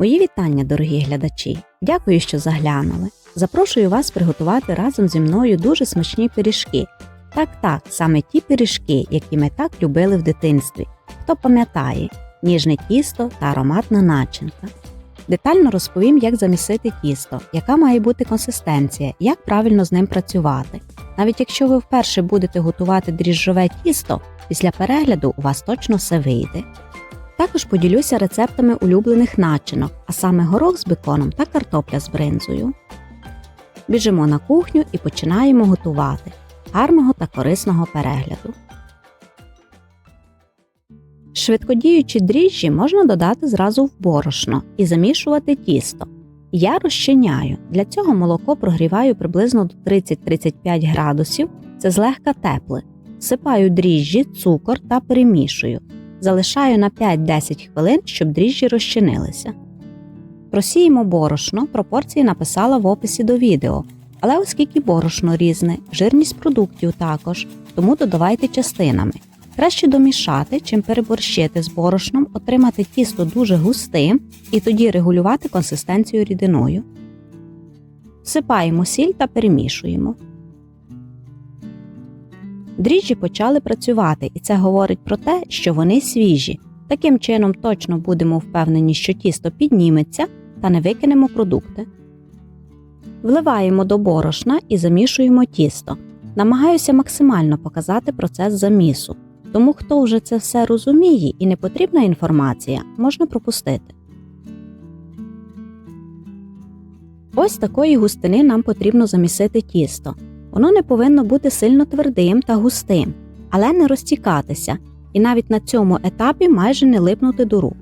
Мої вітання, дорогі глядачі! Дякую, що заглянули. Запрошую вас приготувати разом зі мною дуже смачні пиріжки. Так, так, саме ті пиріжки, які ми так любили в дитинстві. Хто пам'ятає, ніжне тісто та ароматна начинка. Детально розповім, як замісити тісто, яка має бути консистенція, як правильно з ним працювати. Навіть якщо ви вперше будете готувати дріжджове тісто, після перегляду у вас точно все вийде. Також поділюся рецептами улюблених начинок, а саме горох з беконом та картопля з бринзою. Біжимо на кухню і починаємо готувати. Гарного та корисного перегляду. Швидкодіючі дріжджі можна додати зразу в борошно і замішувати тісто. Я розчиняю. Для цього молоко прогріваю приблизно до 30-35 градусів, це злегка тепле. Всипаю дріжджі, цукор та перемішую. Залишаю на 5-10 хвилин, щоб дріжджі розчинилися. Просіємо борошно, пропорції написала в описі до відео. Але оскільки борошно різне, жирність продуктів також, тому додавайте частинами. Краще домішати, чим переборщити з борошном, отримати тісто дуже густим і тоді регулювати консистенцію рідиною. Всипаємо сіль та перемішуємо. Дріжджі почали працювати, і це говорить про те, що вони свіжі. Таким чином точно будемо впевнені, що тісто підніметься та не викинемо продукти. Вливаємо до борошна і замішуємо тісто. Намагаюся максимально показати процес замісу, тому хто вже це все розуміє і не потрібна інформація, можна пропустити. Ось такої густини нам потрібно замісити тісто. Воно не повинно бути сильно твердим та густим, але не розтікатися, і навіть на цьому етапі майже не липнути до рук.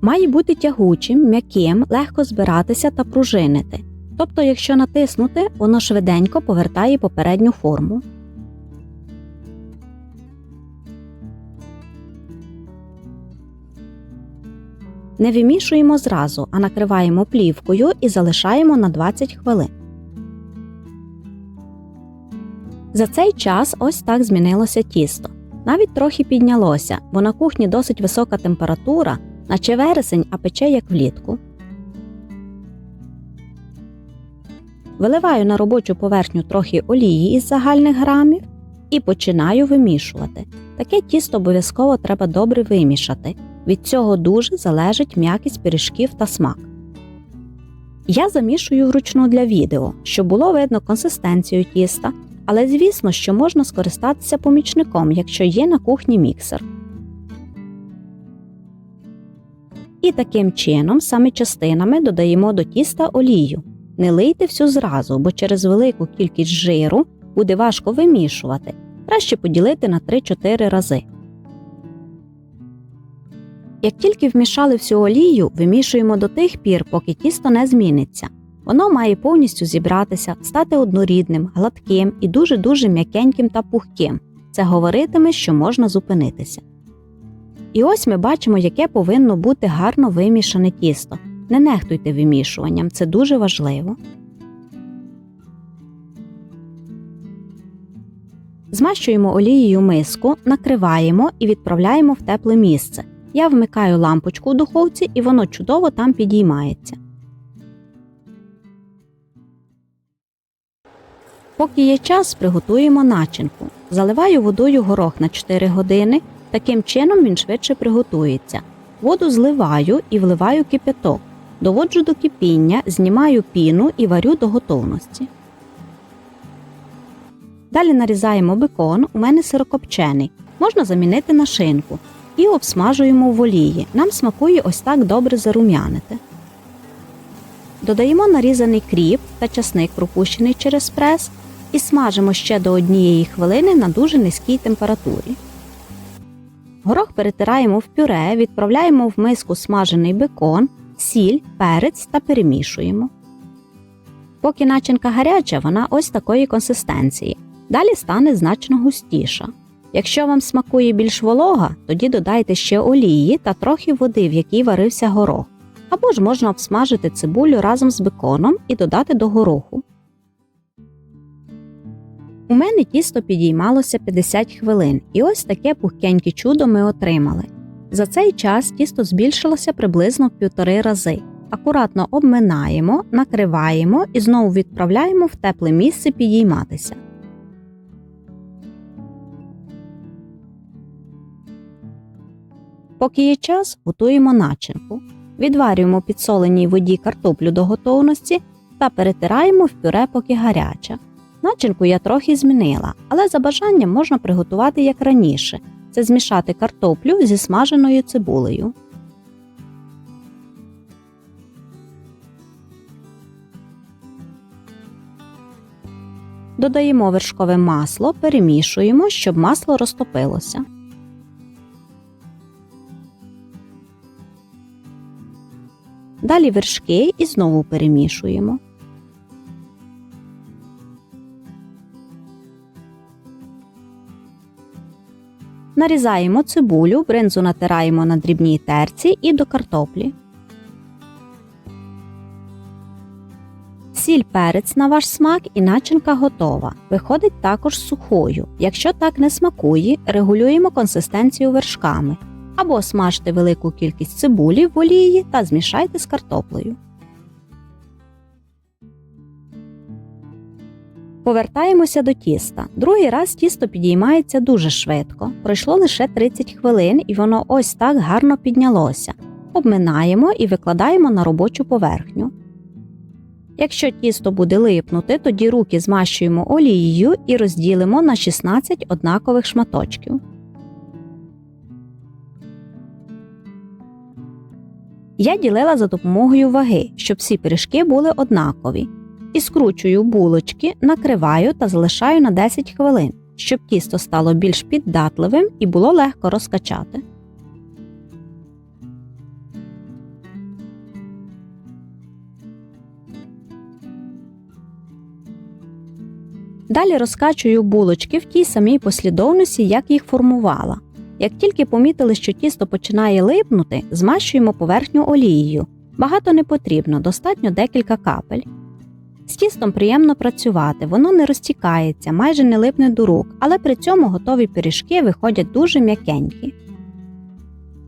Має бути тягучим, м'яким, легко збиратися та пружинити. Тобто, якщо натиснути, воно швиденько повертає попередню форму. Не вимішуємо зразу, а накриваємо плівкою і залишаємо на 20 хвилин. За цей час ось так змінилося тісто. Навіть трохи піднялося, бо на кухні досить висока температура, наче вересень, а пече як влітку. Виливаю на робочу поверхню трохи олії із загальних грамів і починаю вимішувати. Таке тісто обов'язково треба добре вимішати. Від цього дуже залежить м'якість пиріжків та смак. Я замішую вручну для відео, щоб було видно консистенцію тіста, але звісно, що можна скористатися помічником, якщо є на кухні міксер. І таким чином саме частинами додаємо до тіста олію. Не лийте всю зразу, бо через велику кількість жиру буде важко вимішувати. Краще поділити на 3-4 рази. Як тільки вмішали всю олію, вимішуємо до тих пір, поки тісто не зміниться. Воно має повністю зібратися, стати однорідним, гладким і дуже-дуже м'якеньким та пухким. Це говоритиме, що можна зупинитися. І ось ми бачимо, яке повинно бути гарно вимішане тісто. Не нехтуйте вимішуванням, це дуже важливо. Змащуємо олією миску, накриваємо і відправляємо в тепле місце. Я вмикаю лампочку у духовці і воно чудово там підіймається. Поки є час, приготуємо начинку. Заливаю водою горох на 4 години. Таким чином він швидше приготується. Воду зливаю і вливаю кипяток. Доводжу до кипіння, знімаю піну і варю до готовності. Далі нарізаємо бекон, у мене сирокопчений, можна замінити на шинку. І обсмажуємо в олії. Нам смакує ось так добре зарум'янити. Додаємо нарізаний кріп та часник, пропущений через прес, і смажимо ще до однієї хвилини на дуже низькій температурі. Горох перетираємо в пюре, відправляємо в миску смажений бекон, сіль, перець та перемішуємо. Поки начинка гаряча, вона ось такої консистенції. Далі стане значно густіша. Якщо вам смакує більш волога, тоді додайте ще олії та трохи води, в якій варився горох. Або ж можна обсмажити цибулю разом з беконом і додати до гороху. У мене тісто підіймалося 50 хвилин, і ось таке пухкеньке чудо ми отримали. За цей час тісто збільшилося приблизно в півтори рази. Акуратно обминаємо, накриваємо і знову відправляємо в тепле місце підійматися. Поки є час, готуємо начинку. Відварюємо підсоленій воді картоплю до готовності та перетираємо в пюре, поки гаряча. Начинку я трохи змінила, але за бажанням можна приготувати як раніше це змішати картоплю зі смаженою цибулею. Додаємо вершкове масло, перемішуємо, щоб масло розтопилося. Далі вершки і знову перемішуємо. Нарізаємо цибулю, бринзу натираємо на дрібній терці і до картоплі. Сіль перець на ваш смак і начинка готова. Виходить також сухою. Якщо так не смакує, регулюємо консистенцію вершками або смажте велику кількість цибулі в олії та змішайте з картоплею. Повертаємося до тіста. Другий раз тісто підіймається дуже швидко. Пройшло лише 30 хвилин і воно ось так гарно піднялося. Обминаємо і викладаємо на робочу поверхню. Якщо тісто буде липнути, тоді руки змащуємо олією і розділимо на 16 однакових шматочків. Я ділила за допомогою ваги, щоб всі пиріжки були однакові. І скручую булочки, накриваю та залишаю на 10 хвилин, щоб тісто стало більш піддатливим і було легко розкачати. Далі розкачую булочки в тій самій послідовності, як їх формувала. Як тільки помітили, що тісто починає липнути, змащуємо поверхню олією. Багато не потрібно, достатньо декілька капель. З тістом приємно працювати, воно не розтікається, майже не липне до рук, але при цьому готові пиріжки виходять дуже м'якенькі.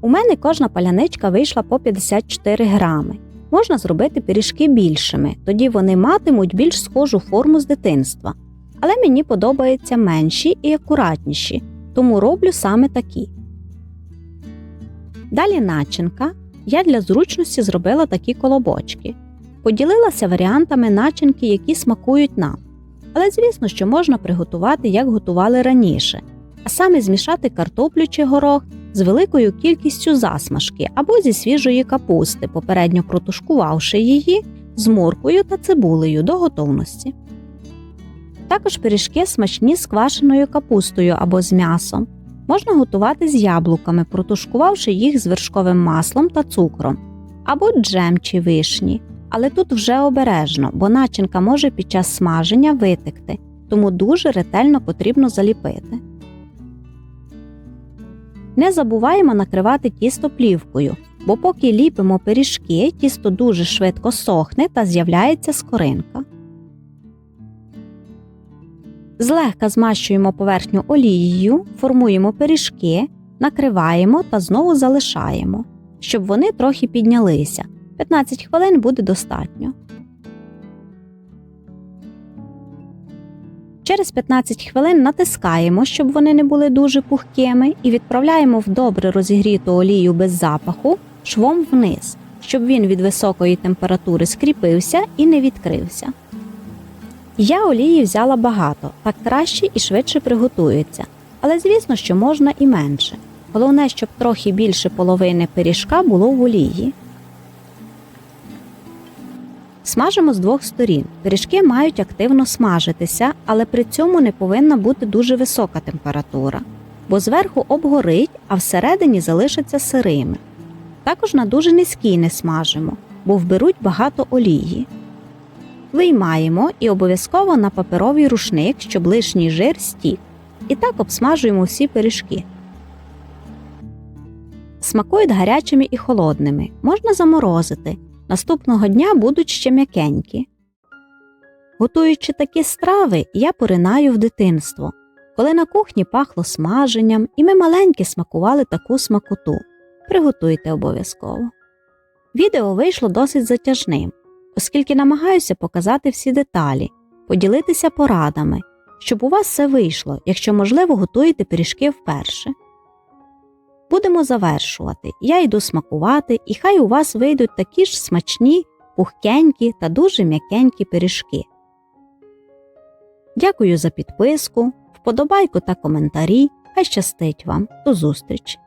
У мене кожна паляничка вийшла по 54 грами. Можна зробити пиріжки більшими, тоді вони матимуть більш схожу форму з дитинства. Але мені подобаються менші і акуратніші, тому роблю саме такі. Далі начинка. Я для зручності зробила такі колобочки. Поділилася варіантами начинки, які смакують нам. Але звісно, що можна приготувати, як готували раніше, а саме змішати картоплю чи горох з великою кількістю засмажки або зі свіжої капусти, попередньо протушкувавши її з моркою та цибулею до готовності. Також пиріжки смачні з квашеною капустою або з м'ясом. Можна готувати з яблуками, протушкувавши їх з вершковим маслом та цукром, або джем чи вишні. Але тут вже обережно, бо начинка може під час смаження витекти, тому дуже ретельно потрібно заліпити. Не забуваємо накривати тісто плівкою, бо поки ліпимо пиріжки, тісто дуже швидко сохне та з'являється скоринка. Злегка змащуємо поверхню олією, формуємо пиріжки, накриваємо та знову залишаємо, щоб вони трохи піднялися. 15 хвилин буде достатньо. Через 15 хвилин натискаємо, щоб вони не були дуже пухкими, і відправляємо в добре розігріту олію без запаху швом вниз, щоб він від високої температури скріпився і не відкрився. Я олії взяла багато, так краще і швидше приготується, але звісно, що можна і менше. Головне, щоб трохи більше половини пиріжка було в олії. Смажимо з двох сторін. Пиріжки мають активно смажитися, але при цьому не повинна бути дуже висока температура, бо зверху обгорить, а всередині залишаться сирими. Також на дуже низькій не смажимо, бо вберуть багато олії. Виймаємо і обов'язково на паперовий рушник, щоб лишній жир стік. І так обсмажуємо всі пиріжки. Смакують гарячими і холодними. Можна заморозити. Наступного дня будуть ще м'якенькі. Готуючи такі страви, я поринаю в дитинство, коли на кухні пахло смаженням, і ми маленькі смакували таку смакоту. приготуйте обов'язково. Відео вийшло досить затяжним, оскільки намагаюся показати всі деталі, поділитися порадами, щоб у вас все вийшло, якщо можливо готуєте пиріжки вперше. Будемо завершувати. Я йду смакувати, і хай у вас вийдуть такі ж смачні, пухкенькі та дуже м'якенькі пиріжки. Дякую за підписку, вподобайку та коментарі. Хай щастить вам. До зустрічі!